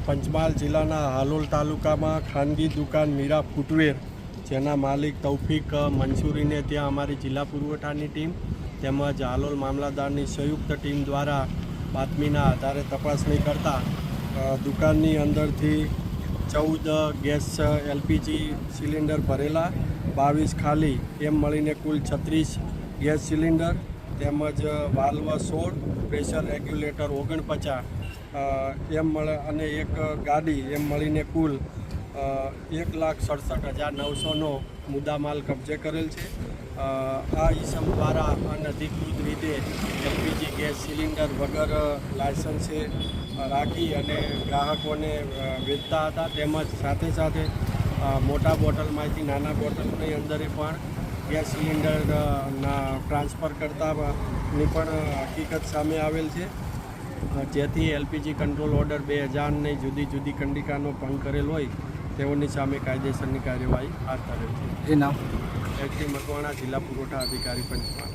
પંચમહાલ જિલ્લાના હાલોલ તાલુકામાં ખાનગી દુકાન મીરા ફૂટવેર, જેના માલિક તૌફિક મંસૂરીને ત્યાં અમારી જિલ્લા પુરવઠાની ટીમ તેમજ હાલોલ મામલાદારની સંયુક્ત ટીમ દ્વારા બાતમીના આધારે તપાસણી કરતા દુકાનની અંદરથી ચૌદ ગેસ એલપીજી સિલિન્ડર ભરેલા, બાવીસ ખાલી, એમ મળીને કુલ છત્રીસ ગેસ સિલિન્ડર તેમજ વાલ્વ સોળ, પ્રેશર રેગ્યુલેટર ઓગણપચાસ એમ મળે અને એક ગાડી એમ મળીને કુલ એક લાખ સડસઠ હજાર નવસોનો મુદ્દામાલ કબજે કરેલ છે. આ ઈસમ દ્વારા અનધિકૃત રીતે એલપીજી ગેસ સિલિન્ડર વગર લાયસન્સે રાખી અને ગ્રાહકોને વેચતા હતા. તેમજ સાથે સાથે મોટા બોટલમાંથી નાના બોટલની અંદરે પણ ગેસ સિલિન્ડર ના ટ્રાન્સફર કરતાની પણ હકીકત સામે આવેલ છે. જેથી એલપીજી કંટ્રોલ ઓર્ડર બે હજારની જુદી જુદી કંડિકાનો ભંગ કરેલ હોય તેઓની સામે કાયદેસરની કાર્યવાહી હાથ ધરેલ છે. એ નામ? એચડી મકવાણા જિલ્લા પુરવઠા અધિકારી પંચમહાલ.